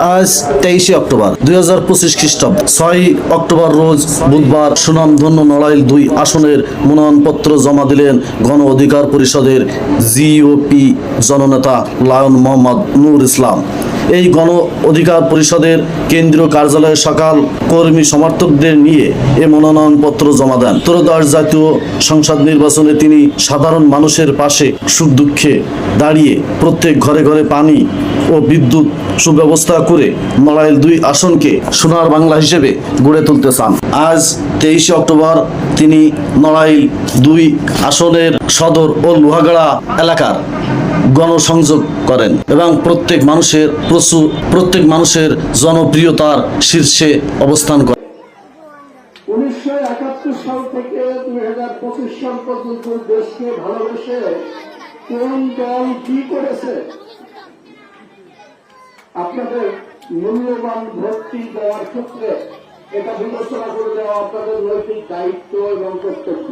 আজ তেইশে অক্টোবর দুই হাজার পঁচিশ খ্রিস্টাব্দ। ছয় অক্টোবর রোজ বুধবার সুনামধন্য নড়াইল দুই আসনের মনোনয়নপত্র জমা দিলেন গণ অধিকার পরিষদের জিওপি জননেতা লায়ন মোহাম্মদ নূর ইসলাম। এই গণ অধিকার পরিষদের কেন্দ্রীয় কার্যালয়ে সকাল কর্মী সমর্থকদের নিয়ে এ মনোনয়নপত্র জমা দেন। ত্রয়োদশ জাতীয় সংসদ নির্বাচনে তিনি সাধারণ মানুষের পাশে সুখ দুঃখে দাঁড়িয়ে প্রত্যেক ঘরে ঘরে পানি ও বিদ্যুৎ সুব্যবস্থা করে নড়াইল দুই আসনকে সোনার বাংলা হিসেবে গড়ে তুলতে চান। আজ তেইশে অক্টোবর তিনি নড়াইল দুই আসনের সদর ও লোহাগাড়া এলাকার। গণসংযোগ করেন এবং প্রত্যেক মানুষের প্রচুর, প্রত্যেক মানুষের জনপ্রিয়তার শীর্ষে অবস্থান করেন। আপনাদের মূল্যবান ভর্তি দেওয়ার ক্ষেত্রে এটা বিবেচনা করে দেওয়া আপনাদের নৈতিক দায়িত্ব এবং কর্তব্য।